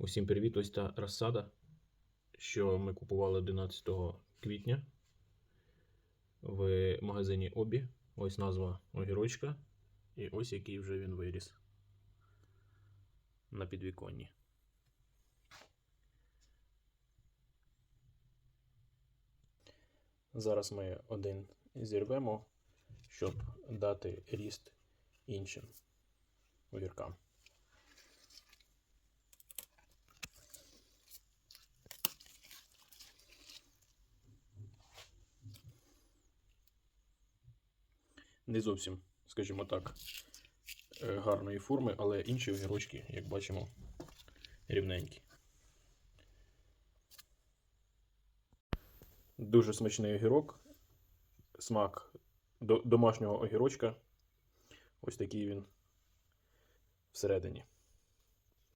Усім привіт! Ось та розсада, що ми купували 11 квітня в магазині Обі. Ось назва огірочка. І ось який вже він виріс на підвіконні. Зараз ми один зірвемо, щоб дати ріст іншим огіркам. Не зовсім, скажімо так, е, гарної форми, але інші огірочки, як бачимо, рівненькі. Дуже смачний огірок. Смак домашнього огірочка. Ось такий він всередині.